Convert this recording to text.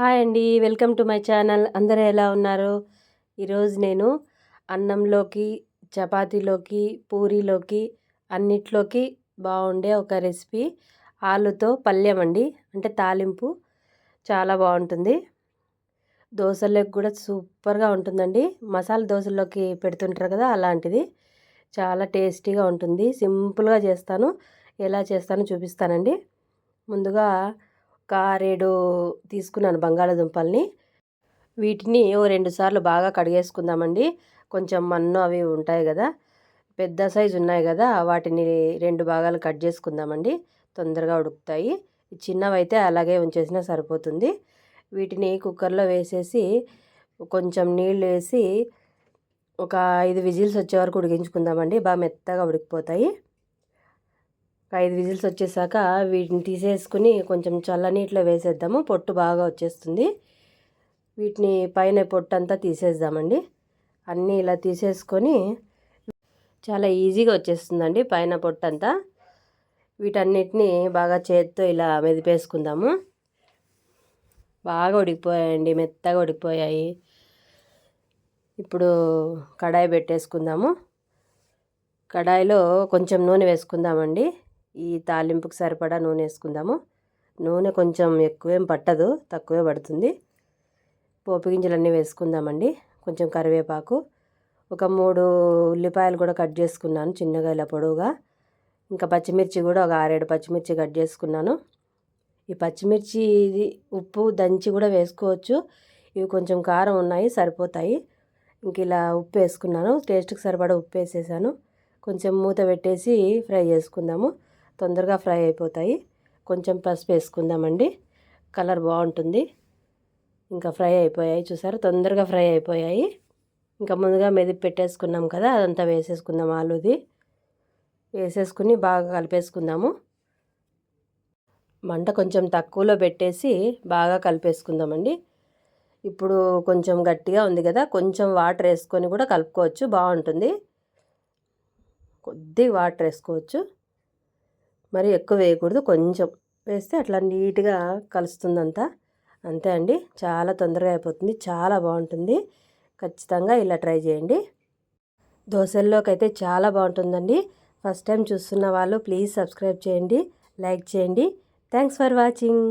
Hi అండి. Welcome to my channel. అందరూ ఎలా ఉన్నారు? ఈరోజు నేను అన్నంలోకి చపాతీలోకి పూరీలోకి అన్నిట్లోకి బాగుండే ఒక రెసిపీ. ఆలుతో పళ్ళెం అండి. అంటే తాలింపు చాలా బాగుంటుంది. దోశలోకి కూడా సూపర్గా ఉంటుందండి. మసాలా దోశల్లోకి పెడుతుంటారు కదా అలాంటిది. చాలా టేస్టీగా ఉంటుంది. సింపుల్గా చేస్తాను. ఎలా చేస్తానో చూపిస్తానండి. ముందుగా ఒక ఆరేడు తీసుకున్నాను బంగాళాదుంపల్ని. వీటిని ఓ రెండు సార్లు బాగా కడిగేసుకుందామండి. కొంచెం మన్ను అవి ఉంటాయి కదా పెద్ద సైజు ఉన్నాయి కదా వాటిని రెండు భాగాలు కట్ చేసుకుందామండి. తొందరగా ఉడుకుతాయి. చిన్నవి అయితే అలాగే ఉంచేసినా సరిపోతుంది. వీటిని కుక్కర్లో వేసేసి కొంచెం నీళ్ళు వేసి ఒక ఐదు విజిల్స్ వచ్చే వరకు ఉడికించుకుందామండి. బాగా మెత్తగా ఉడికిపోతాయి. ఐదు విజిల్స్ వచ్చేసాక వీటిని తీసేసుకుని కొంచెం చల్లనీటిలో వేసేద్దాము. పొట్టు బాగా వచ్చేస్తుంది. వీటిని పైన పొట్టు అంతా తీసేద్దామండి. అన్నీ ఇలా తీసేసుకొని చాలా ఈజీగా వచ్చేస్తుందండి పైన పొట్టు అంతా. వీటన్నిటిని బాగా చేత్తో ఇలా మెదిపేసుకుందాము. బాగా ఉడికిపోయాయండి మెత్తగా ఉడికిపోయాయి. ఇప్పుడు కడాయి పెట్టేసుకుందాము. కడాయిలో కొంచెం నూనె వేసుకుందామండి. ఈ తాలింపుకి సరిపడా నూనె వేసుకుందాము. నూనె కొంచెం ఎక్కువేం పట్టదు తక్కువే పడుతుంది. పోపు గింజలన్నీ వేసుకుందామండి. కొంచెం కరివేపాకు. ఒక మూడు ఉల్లిపాయలు కూడా కట్ చేసుకున్నాను చిన్నగా ఇలా పొడవుగా. ఇంకా పచ్చిమిర్చి కూడా ఒక ఆరేడు పచ్చిమిర్చి కట్ చేసుకున్నాను. ఈ పచ్చిమిర్చి ఇది ఉప్పు దంచి కూడా వేసుకోవచ్చు. ఇవి కొంచెం కారం ఉన్నాయి సరిపోతాయి. ఇంక ఇలా ఉప్పు వేసుకున్నాను. టేస్ట్కి సరిపడా ఉప్పు వేసేసాను. కొంచెం మూత పెట్టేసి ఫ్రై చేసుకుందాము. తొందరగా ఫ్రై అయిపోతాయి. కొంచెం పసుపు వేసుకుందామండి. కలర్ బాగుంటుంది. ఇంకా ఫ్రై అయిపోయాయి. చూసారు? తొందరగా ఫ్రై అయిపోయాయి. ఇంకా ముందుగా మెదిపి పెట్టేసుకున్నాం కదా అదంతా వేసేసుకుందాం ఆలుది. వేసేసుకుని బాగా కలిపేసుకుందాము. మంట కొంచెం తక్కువలో పెట్టేసి బాగా కలిపేసుకుందామండి. ఇప్పుడు కొంచెం గట్టిగా ఉంది కదా కొంచెం వాటర్ వేసుకొని కూడా కలుపుకోవచ్చు. బాగుంటుంది. కొద్ది వాటర్ వేసుకోవచ్చు. మరి ఎక్కువ వేయకూడదు. కొంచెం వేస్తే అట్లా నీట్గా కలుస్తుందంతా. అంతే అండి. చాలా తొందరగా అయిపోతుంది. చాలా బాగుంటుంది. ఖచ్చితంగా ఇలా ట్రై చేయండి. దోశల్లోకి అయితే చాలా బాగుంటుందండి. ఫస్ట్ టైం చూస్తున్న వాళ్ళు ప్లీజ్ సబ్స్క్రైబ్ చేయండి. లైక్ చేయండి. Thanks for watching.